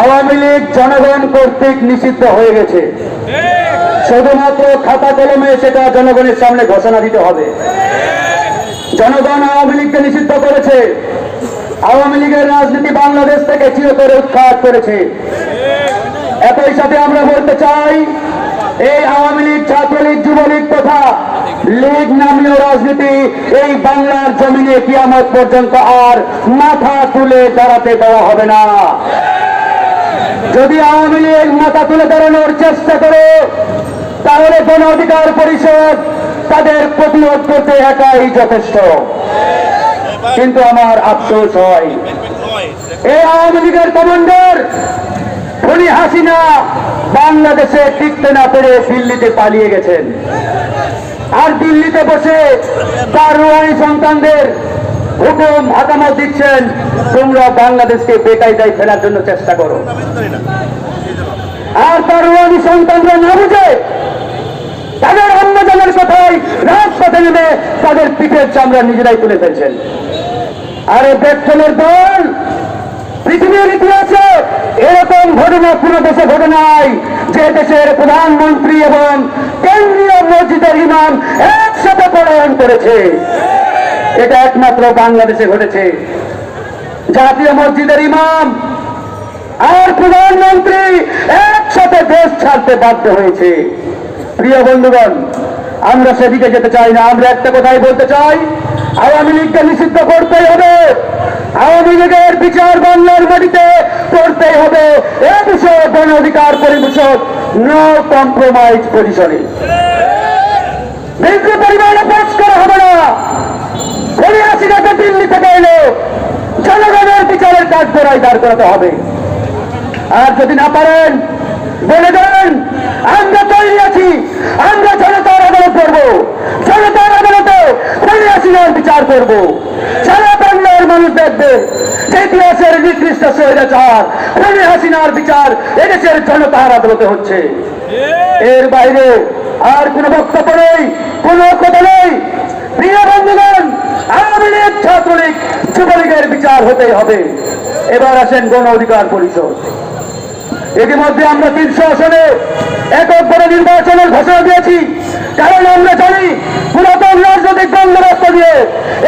আওয়ামী লীগ জনগণ কর্তৃক নিষিদ্ধ হয়ে গেছে। শুধুমাত্র খাতা কলমে সেটা জনগণের সামনে ঘোষণা দিতে হবে। জনগণ আওয়ামী লীগকে নিষিদ্ধ করেছে। আওয়ামী লীগের রাজনীতি বাংলাদেশ থেকে চিরতরে উৎখাত করেছে। একই সাথে আমরা বলতে চাই, এই আওয়ামী লীগ ছাত্রলীগ, যুবলীগ তথা লীগ নামীয় রাজনীতি, এই বাংলার জমিনে কিয়ামত পর্যন্ত আর মাথা তুলে দাঁড়াতে দেওয়া হবে না। যদি আওয়ামী লীগ মাথা তুলে দাঁড়ানোর চেষ্টা করে, তাহলে গণ অধিকার পরিষদ তাদের প্রতিরোধ করতে একাই যথেষ্ট। কিন্তু আমার আফসোস হয়, এই আওয়ামী লীগের কমান্ডার খুনি হাসিনা বাংলাদেশে টিকতে না পেরে দিল্লিতে পালিয়ে গেছেন। আর দিল্লিতে বসে তার রুহানি সন্তানদের হুকুম মতামত দিচ্ছেন। তোমরা বাংলাদেশকে বেকায়দায় ফেলার জন্য চেষ্টা করো। আর তার রুহানি সন্তানরা না বুঝে তাদের অন্যজনের কথাই রাজপথে নেমে তাদের পিঠের চামড়া নিজেরাই তুলে ফেলছেন। আরে পেট্রোলের দল পৃথিবীর ইতিহাসে এরকম ঘটনা কোন দেশে ঘটে নাই, যে দেশের প্রধানমন্ত্রী এবং ইমাম একসাথে পলায়ন করেছে। এটা একমাত্র বাংলাদেশে ঘটেছে। জাতীয় মসজিদের ইমাম আর প্রধানমন্ত্রী একসাথে দেশ ছাড়তে বাধ্য হয়েছে। প্রিয় বন্ধুগণ, আমরা সেদিকে যেতে চাই না, আমরা একটা কথাই বলতে চাই, আওয়ামী লীগকে নিষিদ্ধ করতেই হবে, আওয়ামী লীগের বিচার বাংলার মাটিতে করতেই হবে। এ বিষয়ে গণ অধিকার পরিষদ নো কম্প্রোমাইজ পজিশনে করাতে হবে। আর যদি না পারেন, বলে দেন, আমরা তৈরি আছি, আমরা জনতার আদালত করব জনতার আদালতে খুনি হাসিনার বিচার করব। সারা বাংলার মানুষ দেখবে যে ইতিহাসের নিকৃষ্ট স্বৈরাচার খুনি হাসিনার বিচার এদেশের জনতার আদালতে হচ্ছে। এর বাইরে আর কোনো বক্তব্য নেই, কোনো কথা নেই। প্রিয় বন্ধুগণ, আওয়ামী লীগ, ছাত্রলীগ, যুবলীগের বিচার হতেই হবে। এবার আসেন গণ অধিকার পরিষদ। ইতিমধ্যে আমরা তিনশো আসনে একক করে নির্বাচনের ঘোষণা দিয়েছি। কারণ আমরা জানি, পুরাতন রাজনৈতিক বন্দোবস্ত দিয়ে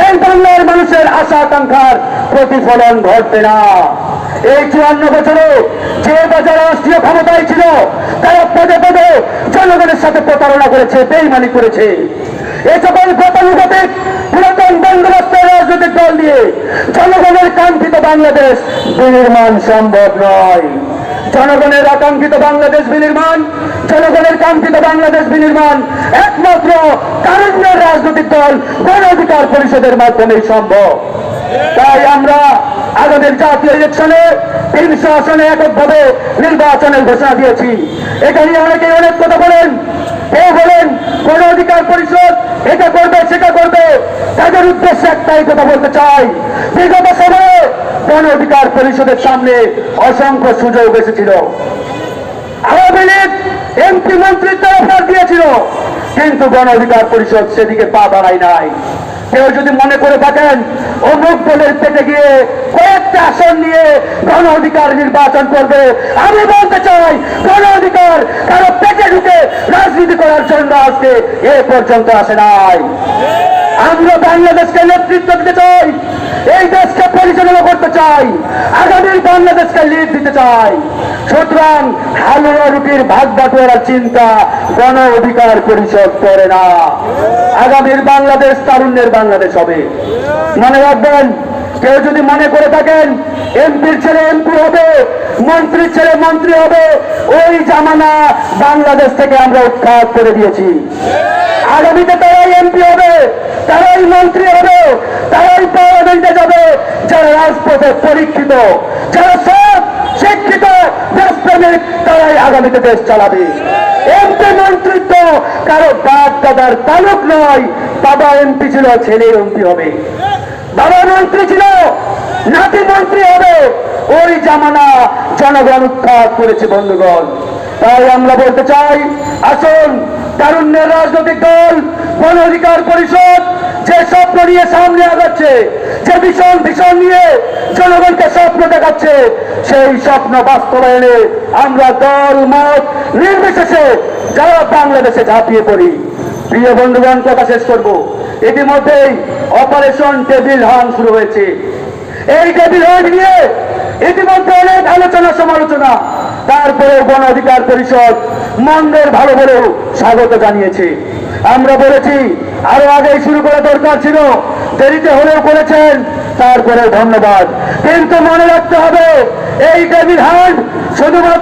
এই বাংলার মানুষের আশা আকাঙ্ক্ষার প্রতিফলন ঘটবে না। এই চুয়ান্ন বছরে যে বাজার রাষ্ট্রীয় ক্ষমতায় ছিল, তারা পদে পদে জনগণের সাথে প্রতারণা করেছে, বেইমানি করেছে। এই সকল গতানুগতিক পুরাতন বন্দোবস্তের রাজনৈতিক দল দিয়ে জনগণের কাঙ্ক্ষিত বাংলাদেশ বিনির্মাণ সম্ভব নয়। জনগণের আকাঙ্ক্ষিত বাংলাদেশ বিনির্মাণ, জনগণের কাঙ্ক্ষিত বাংলাদেশ বিনির্মাণ একমাত্র কারণ্যের রাজনৈতিক দল, গণ অধিকার পরিষদের মাধ্যমেই সম্ভব। তাই আমরা আগামীর জাতীয় ইলেকশনে তিনশো আসনে এককভাবে নির্বাচনের ঘোষণা দিয়েছি। এখানে অনেকে অনেক কথা বলেন। কেউ বলেন কোন অধিকার পরিষদ এটা করবে, সেটা করবে। তাদের উদ্দেশ্যে একটাই কথা বলতে চাই। বিগত সময়ে গণ অধিকার পরিষদের সামনে অসংখ্য সুযোগ এসেছিল। আওয়ামী লীগ এমপি মন্ত্রিত্ব অফার দিয়েছিল, কিন্তু গণ অধিকার পরিষদ সেদিকে পা বাড়ায় নাই। কেউ যদি মনে করে থাকেন, অমুক দলের পেটে গিয়ে কয়েকটা আসন নিয়ে গণ অধিকার নির্বাচন করবে, আমি বলতে চাই গণ অধিকার কারও পেটে ঢুকে রাজনীতি করার জন্য আজকে এ পর্যন্ত আসে নাই। আমরা বাংলাদেশকে নেতৃত্ব দিতে চাই, এই দেশকে পরিচালনা করতে চাই আগামীর বাংলাদেশকে লিড দিতে চাই। সুতরাং হালুয়া রুটির ভাগ বাটোয়ারার চিন্তা, গণ অধিকার পরিষদ করে না। আগামীর বাংলাদেশ তারুণ্যের বাংলাদেশ হবে। মনে রাখবেন, কেউ যদি মনে করে থাকেন, এমপির ছেলে এমপি হবে মন্ত্রীর ছেলে মন্ত্রী হবে, ওই জামানা বাংলাদেশ থেকে আমরা উৎখাত করে দিয়েছি। আগামীতে তারাই এমপি হবে, তারাই মন্ত্রী হবে, তারাই পার্লামেন্টে যাবে, যারা রাজপথে পরীক্ষিত, যারা সব শিক্ষিত, দেশপ্রেমিক, তারাই আগামীতে দেশ চালাবে। এমপি মন্ত্রিত্ব কারও বাপ দাদার তালুক নয়, বাবা এমপি ছিল, ছেলে এমপি হবে। বাবা মন্ত্রী ছিল, নাতি মন্ত্রী হবে ওই জামানা জনগণ উৎখাত করেছে বন্ধুগণ। তাই আমরা বলতে চাই, আসুন, তারুণ্যের রাজনৈতিক দল, গণ অধিকার পরিষদ, যে স্বপ্ন নিয়ে সামনে আগাচ্ছে, যে ভীষণ ভীষণ নিয়ে জনগণকে স্বপ্ন দেখাচ্ছে, সেই স্বপ্ন বাস্তবায়নে আমরা দল, মত, নির্বিশেষে যারা বাংলাদেশে ঝাঁপিয়ে পড়ি, প্রিয় বন্ধুগণ, কথা শেষ করব। ইতিমধ্যেই অপারেশন টেবিল হান শুরু হয়েছে। এই টেবিল হান নিয়ে ইতিমধ্যে অনেক আলোচনা, সমালোচনা। তারপরে গণ অধিকার পরিষদ মন্দের ভালো বলেও স্বাগত জানিয়েছে। আমরা বলেছি, আরও আগেই শুরু করা দরকার ছিল, দেরিতে হলেও করেছেন তারপরে ধন্যবাদ। কিন্তু মনে রাখতে হবে এই টেবিল হার্ট শুধুমাত্র